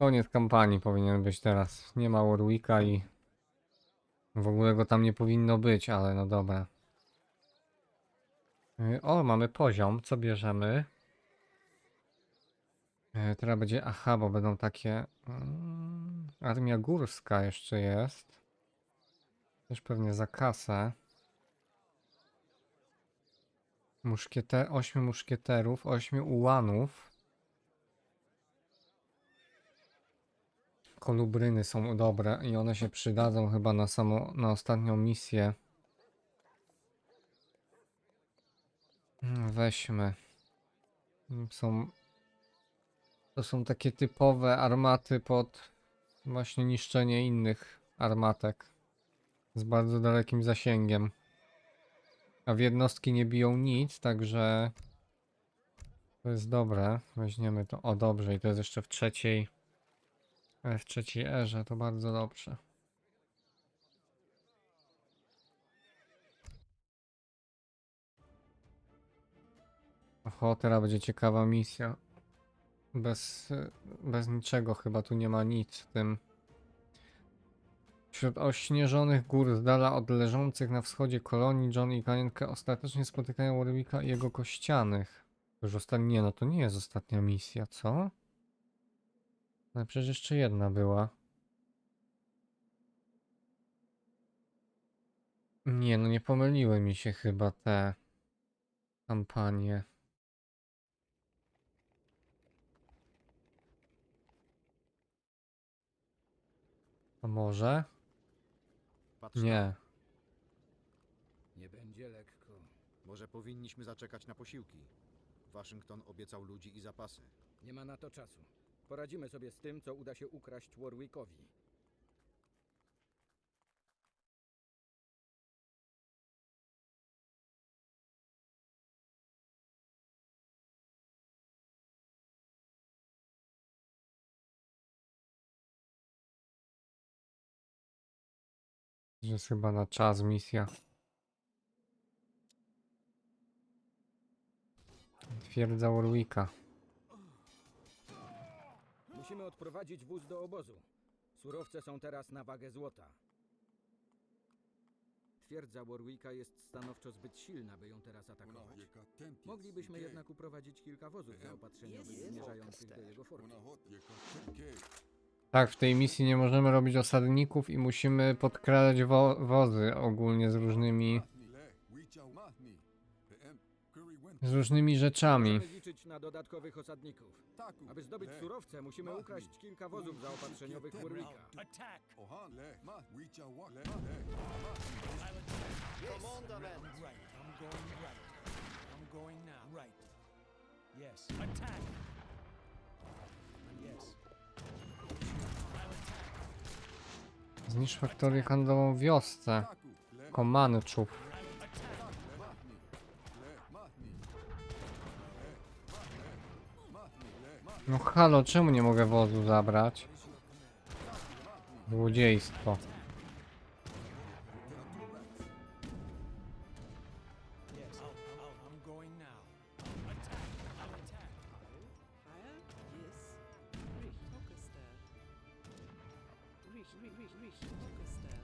Koniec kampanii powinien być teraz. Nie ma Warwicka i w ogóle go tam nie powinno być, ale no dobra. Y, O, mamy poziom. Co bierzemy? Y, Teraz będzie, aha, bo będą takie... mm, Armia górska jeszcze jest. Też pewnie za kasę. Muszkiete, ośmiu muszkieterów, ośmiu ułanów. Kolubryny są dobre i one się przydadzą chyba na samą, na ostatnią misję. Mm, Weźmy. Są, to są takie typowe armaty pod właśnie niszczenie innych armatek z bardzo dalekim zasięgiem. A w jednostki nie biją nic, także to jest dobre. Weźmiemy to. O, dobrze, i to jest jeszcze w trzeciej. E, W trzeciej erze, to bardzo dobrze. Oho, teraz będzie ciekawa misja. Bez, bez niczego chyba tu nie ma nic w tym. Wśród ośnieżonych gór z dala od leżących na wschodzie kolonii John i Kanienkę ostatecznie spotykają Warwicka i jego kościanych. Już ostatnia, nie no to nie jest ostatnia misja, co? Ale przecież jeszcze jedna była. Nie no, nie pomyliły mi się chyba te kampanie. A może? Patrz. Nie. Nie będzie lekko. Może powinniśmy zaczekać na posiłki. Waszyngton obiecał ludzi i zapasy. Nie ma na to czasu. Poradzimy sobie z tym, co uda się ukraść Warwickowi. To jest chyba na czas misja. Twierdza Warwicka. Musimy odprowadzić wóz do obozu. Surowce są teraz na wagę złota. Twierdza Warwicka jest stanowczo zbyt silna, by ją teraz atakować. Moglibyśmy jednak uprowadzić kilka wozów zaopatrzeniowych zmierzających do jego fortu. Tak, w tej misji nie możemy robić osadników i musimy podkradać wo wozy ogólnie z różnymi, z różnymi rzeczami. Możemy liczyć na dodatkowych osadników. Aby zdobyć surowce, musimy ukraść kilka wozów zaopatrzeniowych Warwicka. Commandament! Right, I'm going right. I'm going now. Right. Yes. Attack! Yes. Zniszcz faktorię handlową w wiosce. Komanczów. No halo, czemu nie mogę wozu zabrać? Złodziejstwo.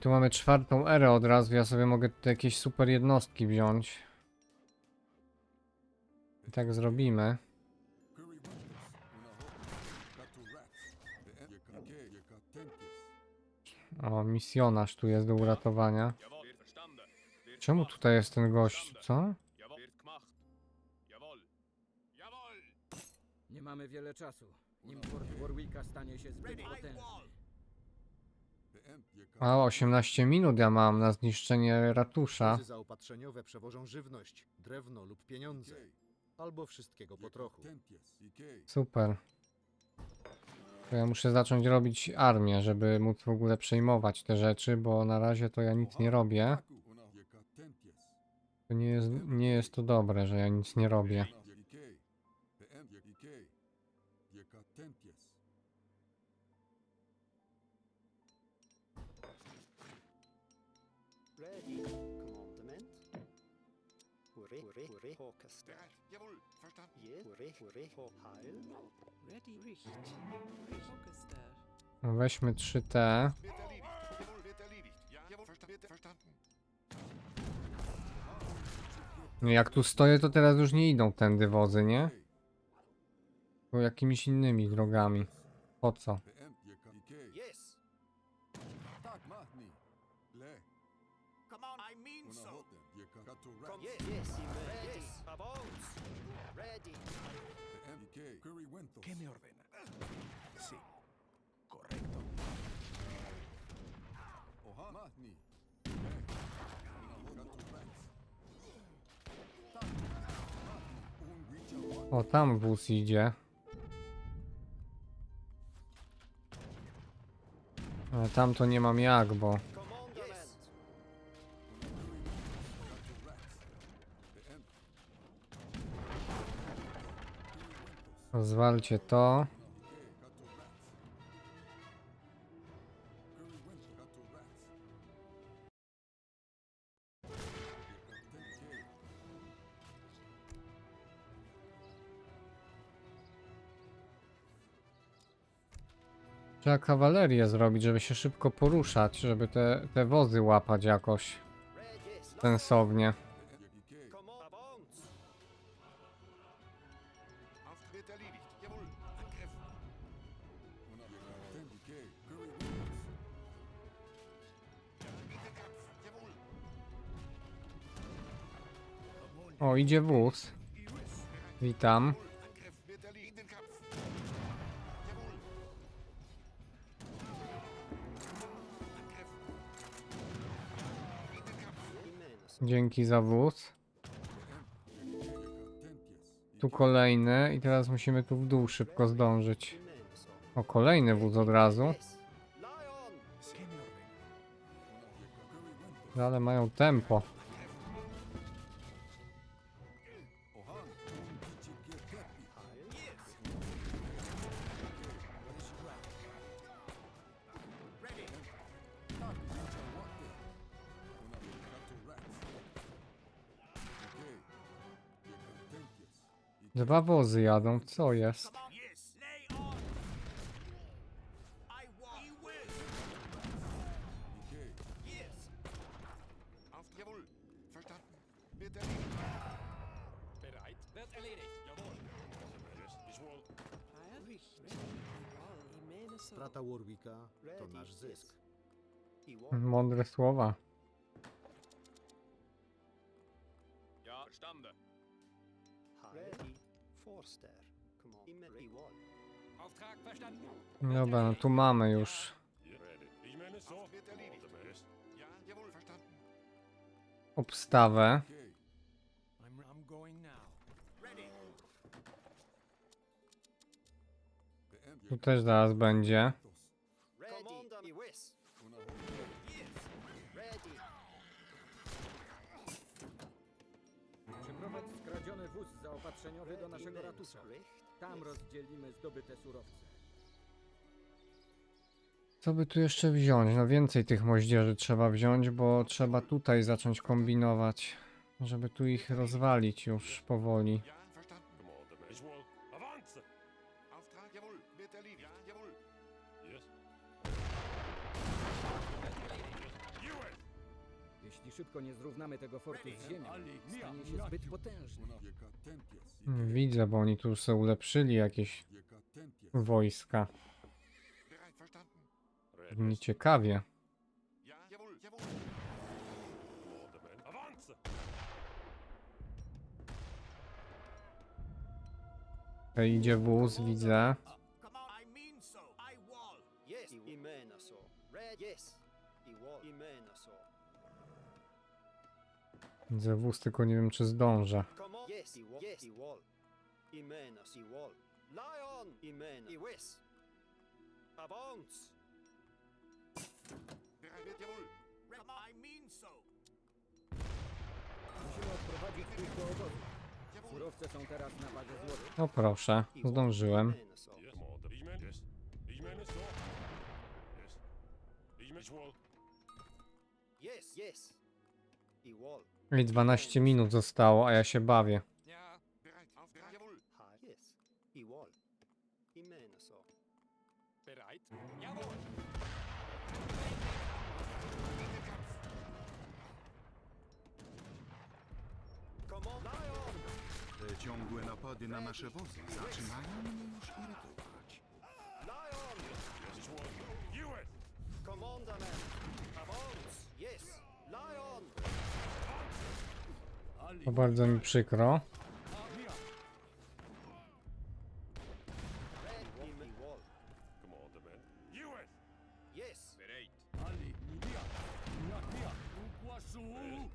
Tu mamy czwartą erę od razu, ja sobie mogę tutaj jakieś super jednostki wziąć. I tak zrobimy. O, misjonarz tu jest do uratowania. Czemu tutaj jest ten gość, co? Nie mamy wiele czasu. Import Warwicka stanie się zbyt potężny. A, 18 minut ja mam na zniszczenie ratusza. Wozy zaopatrzeniowe przewożą żywność, drewno lub pieniądze. Albo wszystkiego po trochu. Super. To ja muszę zacząć robić armię, żeby móc w ogóle przejmować te rzeczy, bo na razie to ja nic nie robię. To nie jest, nie jest to dobre, że ja nic nie robię. Ready, Hurry, hurry, hurry, Tokester. Jawohl. Ready, Richt. Richt. Orchester. No Weźmy 3T. No Jak tu stoję, to teraz już nie idą tędy wozy, nie? Bo jakimiś innymi drogami. Po co? Yes. Come on, I mean so. Yes, yes, ready. Avance. Ready. ¿Qué me ordena? Sí. Correcto. O, tam wóz idzie. Ale tam to nie mam jak, bo rozwalcie to. Trzeba kawalerię zrobić, żeby się szybko poruszać, żeby te, te wozy łapać jakoś sensownie. O, idzie wóz. Witam. Dzięki za wóz. Tu kolejny i teraz musimy tu w dół szybko zdążyć. O, kolejny wóz od razu. Yes. Lion. ¿Qué me ordena? Ale mają tempo. Dwa wozy jadą, co jest? Strata Warwicka to nasz zysk. Mądre słowa. Ja, verstanden. Ready. Forster. Dobra, no tu mamy już. Obstawę. Tu też zaraz będzie. Wóz zaopatrzeniowy do naszego ratusza. Tam rozdzielimy zdobyte surowce. Co by tu jeszcze wziąć? No więcej tych moździerzy trzeba wziąć, bo trzeba tutaj zacząć kombinować, żeby tu ich rozwalić już powoli. Szybko nie zrównamy tego fortu z ziemią, stanie się zbyt potężny. Widzę, bo oni tu już sobie ulepszyli jakieś wojska. Brzmi ciekawie. Tutaj idzie wóz, widzę. Yes. Widzę wóz, tylko nie wiem czy zdążę. Yes. Imena. Lion. Imena. Iwis. Avance. I mean so. Musimy odprowadzić do obozu. Surowce są teraz na wadze. O proszę, zdążyłem. Yes. Yes. Ich meine I 12 minut zostało, a ja się bawię. Te ciągłe napady na nasze wozy zaczynają mnie już irytować. Lion! Commander man! Avance! Yes! Lion! To bardzo mi przykro. Red i me- i wall. Commander man. Hewitt! Yes! Bereit! Ali, Nia, Nia, Nia, Ukwasu,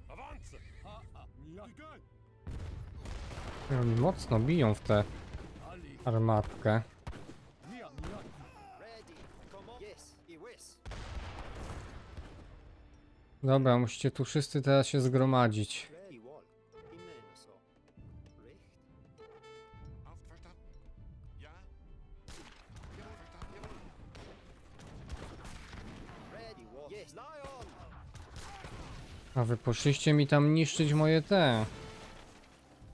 Avanze! Ha, a, Nia, Oni mocno biją w tę armatkę. Dobra, musicie tu wszyscy teraz się zgromadzić. A wy poszliście mi tam niszczyć moje te.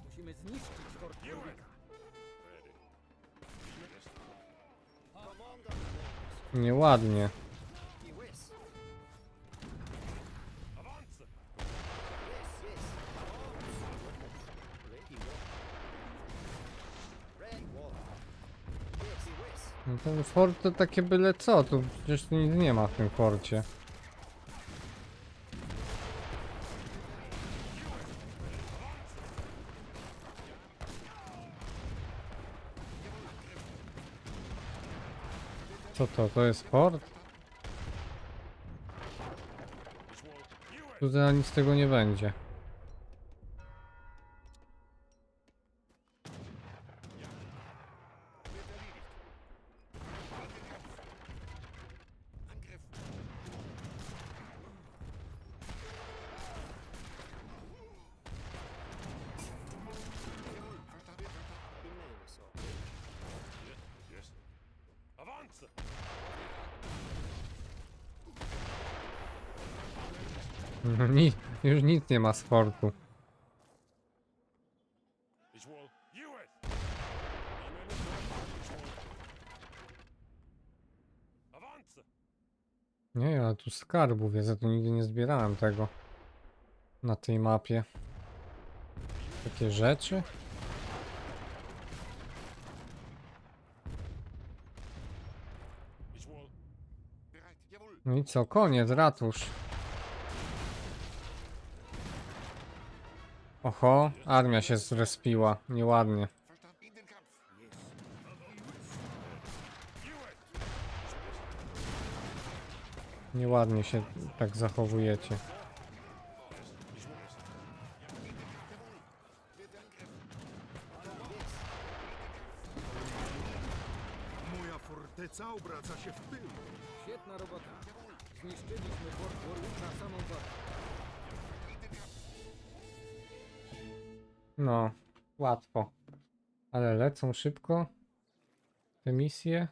Musimy zniszczyć Fort Hewitt! Warwicka. Ready. Commander man! Nieładnie. No ten fort to takie byle co, tu przecież nic nie ma w tym forcie. Co to? To jest fort? Ich wohl! Hewitt! Tu zaraz nic tego nie będzie. Wird erledigt. Angriff! Jawohl, verstanden, verstanden. I mene så. Yes. Avanze! No Ni już nic nie ma z fortu. Nie, ja tu skarbów jest, ja tu nigdy nie zbierałem tego. Na tej mapie. Takie rzeczy? No i co, koniec, ratusz. Oho, armia się zrespiła, nieładnie. Nieładnie się tak zachowujecie. Moja forteca obraca się w pył. Świetna robota. Zniszczyliśmy Fort samą. No, łatwo. Ale lecą szybko te misje.